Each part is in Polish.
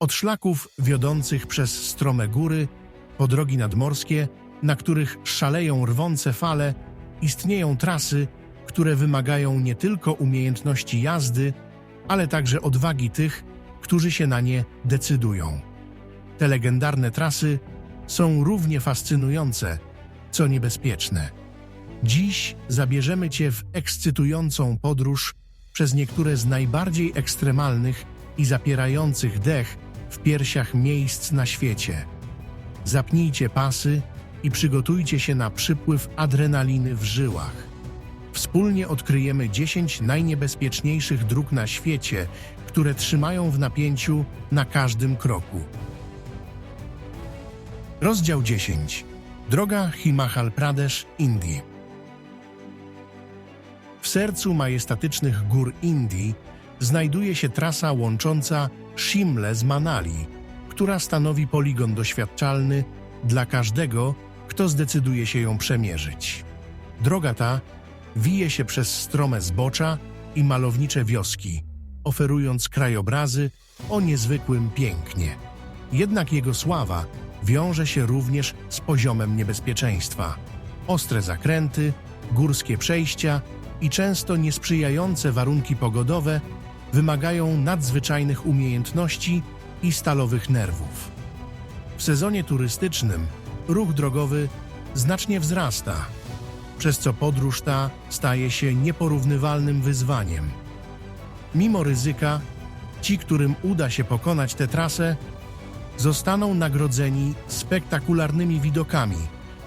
Od szlaków wiodących przez strome góry, po drogi nadmorskie, na których szaleją rwące fale, istnieją trasy, które wymagają nie tylko umiejętności jazdy, ale także odwagi tych, którzy się na nie decydują. Te legendarne trasy są równie fascynujące, co niebezpieczne. Dziś zabierzemy Cię w ekscytującą podróż przez niektóre z najbardziej ekstremalnych i zapierających dech w piersiach miejsc na świecie. Zapnijcie pasy i przygotujcie się na przypływ adrenaliny w żyłach. Wspólnie odkryjemy 10 najniebezpieczniejszych dróg na świecie, które trzymają w napięciu na każdym kroku. Rozdział 10. Droga Himachal Pradesh, Indii. W sercu majestatycznych gór Indii znajduje się trasa łącząca Shimle z Manali, która stanowi poligon doświadczalny dla każdego, kto zdecyduje się ją przemierzyć. Droga ta wije się przez strome zbocza i malownicze wioski, oferując krajobrazy o niezwykłym pięknie. Jednak jego sława wiąże się również z poziomem niebezpieczeństwa. Ostre zakręty, górskie przejścia i często niesprzyjające warunki pogodowe wymagają nadzwyczajnych umiejętności i stalowych nerwów. W sezonie turystycznym ruch drogowy znacznie wzrasta, przez co podróż ta staje się nieporównywalnym wyzwaniem. Mimo ryzyka, ci, którym uda się pokonać tę trasę, zostaną nagrodzeni spektakularnymi widokami,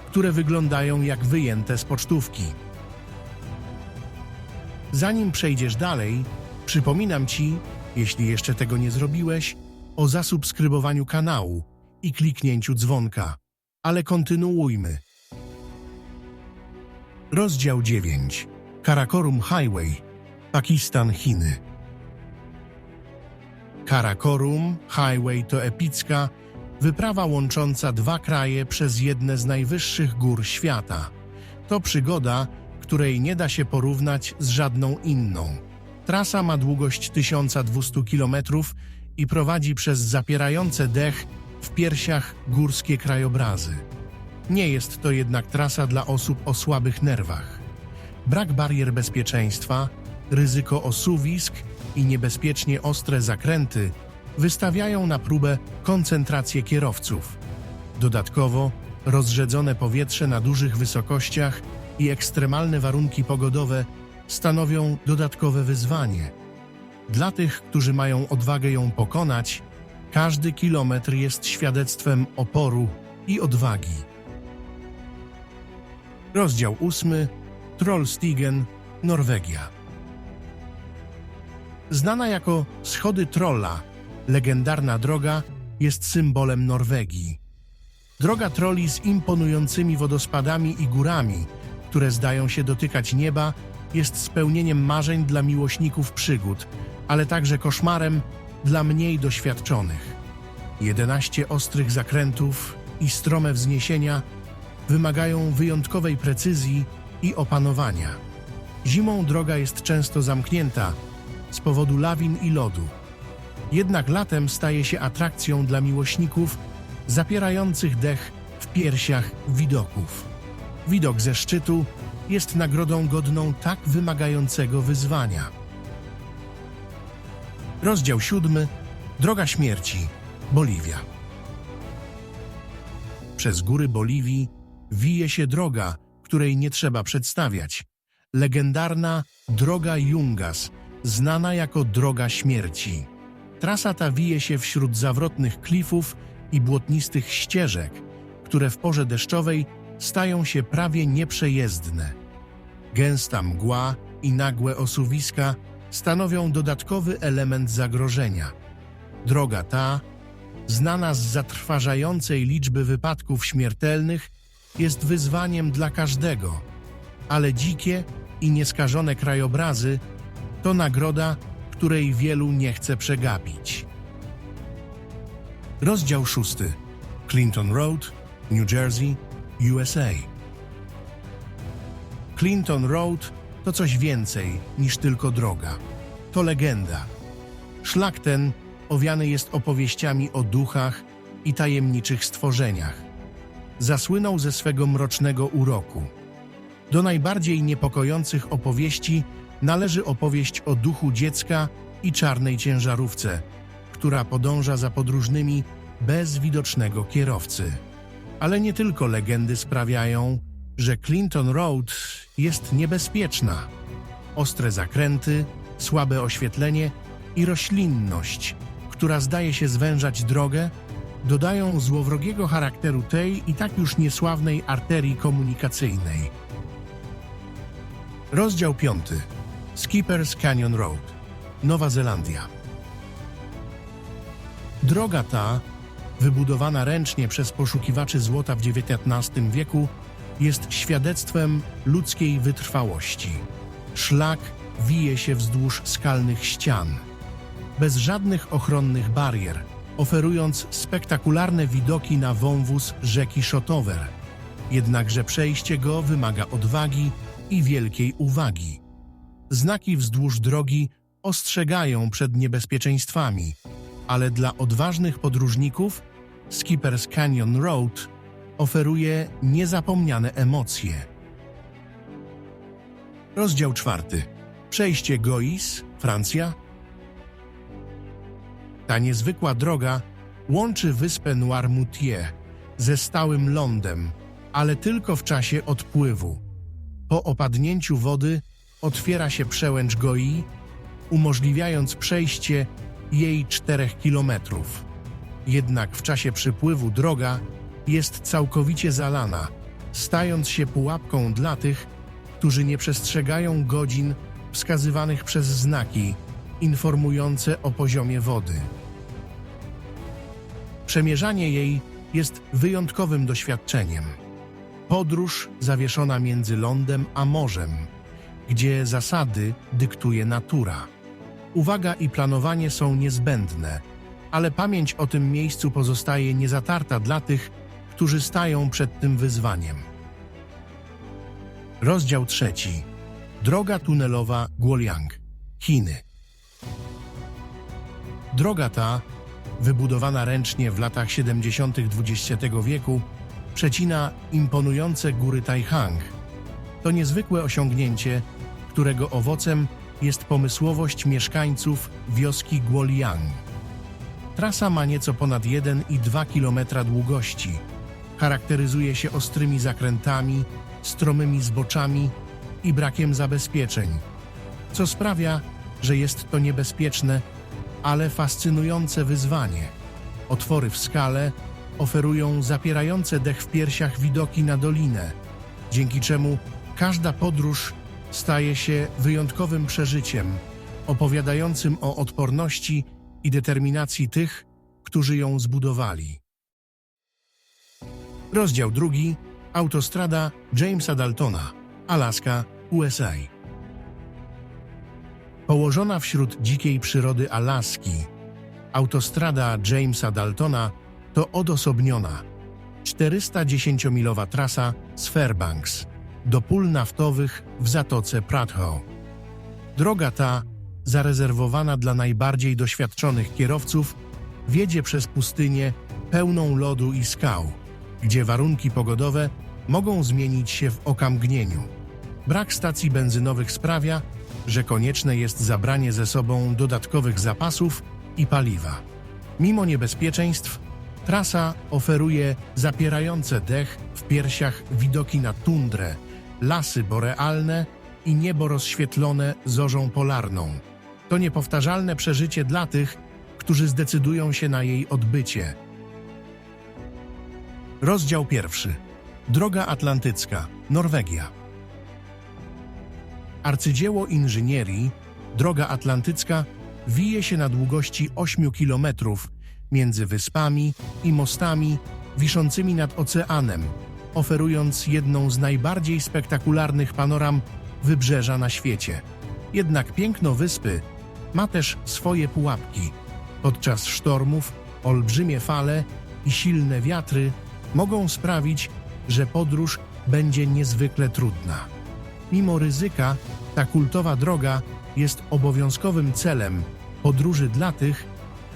które wyglądają jak wyjęte z pocztówki. Zanim przejdziesz dalej, przypominam Ci, jeśli jeszcze tego nie zrobiłeś, o zasubskrybowaniu kanału i kliknięciu dzwonka. Ale kontynuujmy. Rozdział 9. Karakorum Highway, Pakistan, Chiny. Karakorum Highway to epicka wyprawa łącząca dwa kraje przez jedne z najwyższych gór świata. To przygoda, której nie da się porównać z żadną inną. Trasa ma długość 1200 km i prowadzi przez zapierające dech w piersiach górskie krajobrazy. Nie jest to jednak trasa dla osób o słabych nerwach. Brak barier bezpieczeństwa, ryzyko osuwisk i niebezpiecznie ostre zakręty wystawiają na próbę koncentrację kierowców. Dodatkowo rozrzedzone powietrze na dużych wysokościach i ekstremalne warunki pogodowe stanowią dodatkowe wyzwanie. Dla tych, którzy mają odwagę ją pokonać, każdy kilometr jest świadectwem oporu i odwagi. Rozdział 8. Trollstigen, Norwegia. Znana jako Schody Trolla, legendarna droga jest symbolem Norwegii. Droga troli z imponującymi wodospadami i górami, które zdają się dotykać nieba, jest spełnieniem marzeń dla miłośników przygód, ale także koszmarem dla mniej doświadczonych. 11 ostrych zakrętów i strome wzniesienia wymagają wyjątkowej precyzji i opanowania. Zimą droga jest często zamknięta z powodu lawin i lodu. Jednak latem staje się atrakcją dla miłośników zapierających dech w piersiach widoków. Widok ze szczytu jest nagrodą godną tak wymagającego wyzwania. Rozdział siódmy. Droga śmierci. Boliwia. Przez góry Boliwii wije się droga, której nie trzeba przedstawiać. Legendarna Droga Jungas, znana jako Droga Śmierci. Trasa ta wije się wśród zawrotnych klifów i błotnistych ścieżek, które w porze deszczowej stają się prawie nieprzejezdne. Gęsta mgła i nagłe osuwiska stanowią dodatkowy element zagrożenia. Droga ta, znana z zatrważającej liczby wypadków śmiertelnych, jest wyzwaniem dla każdego, ale dzikie i nieskażone krajobrazy to nagroda, której wielu nie chce przegapić. Rozdział szósty. Clinton Road, New Jersey, USA. Clinton Road to coś więcej niż tylko droga. To legenda. Szlak ten owiany jest opowieściami o duchach i tajemniczych stworzeniach. Zasłynął ze swego mrocznego uroku. Do najbardziej niepokojących opowieści należy opowieść o duchu dziecka i czarnej ciężarówce, która podąża za podróżnymi bez widocznego kierowcy. Ale nie tylko legendy sprawiają, że Clinton Road jest niebezpieczna. Ostre zakręty, słabe oświetlenie i roślinność, która zdaje się zwężać drogę, dodają złowrogiego charakteru tej i tak już niesławnej arterii komunikacyjnej. Rozdział 5. Skippers Canyon Road, Nowa Zelandia. Droga ta, wybudowana ręcznie przez poszukiwaczy złota w XIX wieku, jest świadectwem ludzkiej wytrwałości. Szlak wije się wzdłuż skalnych ścian, bez żadnych ochronnych barier, oferując spektakularne widoki na wąwóz rzeki Shotover. Jednakże przejście go wymaga odwagi i wielkiej uwagi. Znaki wzdłuż drogi ostrzegają przed niebezpieczeństwami, ale dla odważnych podróżników Skippers Canyon Road oferuje niezapomniane emocje. Rozdział czwarty. Przejście Gois, Francja. Ta niezwykła droga łączy wyspę Noirmoutier ze stałym lądem, ale tylko w czasie odpływu. Po opadnięciu wody otwiera się przełęcz Goi, umożliwiając przejście jej czterech kilometrów. Jednak w czasie przypływu droga jest całkowicie zalana, stając się pułapką dla tych, którzy nie przestrzegają godzin wskazywanych przez znaki informujące o poziomie wody. Przemierzanie jej jest wyjątkowym doświadczeniem. Podróż zawieszona między lądem a morzem, gdzie zasady dyktuje natura. Uwaga i planowanie są niezbędne, ale pamięć o tym miejscu pozostaje niezatarta dla tych, którzy stają przed tym wyzwaniem. Rozdział trzeci. Droga tunelowa Guoliang, Chiny. Droga ta, wybudowana ręcznie w latach 70. XX wieku, przecina imponujące góry Taihang. To niezwykłe osiągnięcie, którego owocem jest pomysłowość mieszkańców wioski Guoliang. Trasa ma nieco ponad 1,2 km długości. Charakteryzuje się ostrymi zakrętami, stromymi zboczami i brakiem zabezpieczeń, co sprawia, że jest to niebezpieczne, ale fascynujące wyzwanie. Otwory w skale oferują zapierające dech w piersiach widoki na dolinę, dzięki czemu każda podróż staje się wyjątkowym przeżyciem, opowiadającym o odporności i determinacji tych, którzy ją zbudowali. Rozdział drugi. Autostrada Jamesa Daltona, Alaska, USA. Położona wśród dzikiej przyrody Alaski, autostrada Jamesa Daltona to odosobniona 410-milowa trasa z Fairbanks do pól naftowych w Zatoce Pratho. Droga ta, zarezerwowana dla najbardziej doświadczonych kierowców, wiedzie przez pustynię pełną lodu i skał, gdzie warunki pogodowe mogą zmienić się w okamgnieniu. Brak stacji benzynowych sprawia, że konieczne jest zabranie ze sobą dodatkowych zapasów i paliwa. Mimo niebezpieczeństw, trasa oferuje zapierające dech w piersiach widoki na tundrę, lasy borealne i niebo rozświetlone zorzą polarną. To niepowtarzalne przeżycie dla tych, którzy zdecydują się na jej odbycie. Rozdział pierwszy. Droga Atlantycka, Norwegia. Arcydzieło inżynierii, Droga Atlantycka, wije się na długości 8 kilometrów między wyspami i mostami wiszącymi nad oceanem, oferując jedną z najbardziej spektakularnych panoram wybrzeża na świecie. Jednak piękno wyspy ma też swoje pułapki. Podczas sztormów olbrzymie fale i silne wiatry mogą sprawić, że podróż będzie niezwykle trudna. Mimo ryzyka, ta kultowa droga jest obowiązkowym celem podróży dla tych,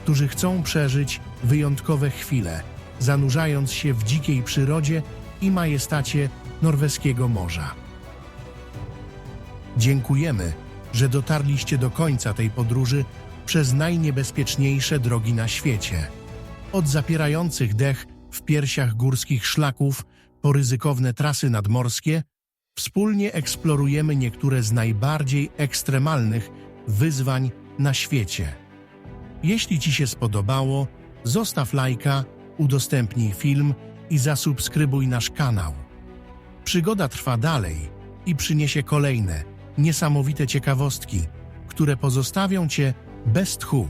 którzy chcą przeżyć wyjątkowe chwile, zanurzając się w dzikiej przyrodzie i majestacie norweskiego morza. Dziękujemy, że dotarliście do końca tej podróży przez najniebezpieczniejsze drogi na świecie. Od zapierających dech w piersiach górskich szlaków po ryzykowne trasy nadmorskie, wspólnie eksplorujemy niektóre z najbardziej ekstremalnych wyzwań na świecie. Jeśli Ci się spodobało, zostaw lajka, udostępnij film i zasubskrybuj nasz kanał. Przygoda trwa dalej i przyniesie kolejne, niesamowite ciekawostki, które pozostawią Cię bez tchu.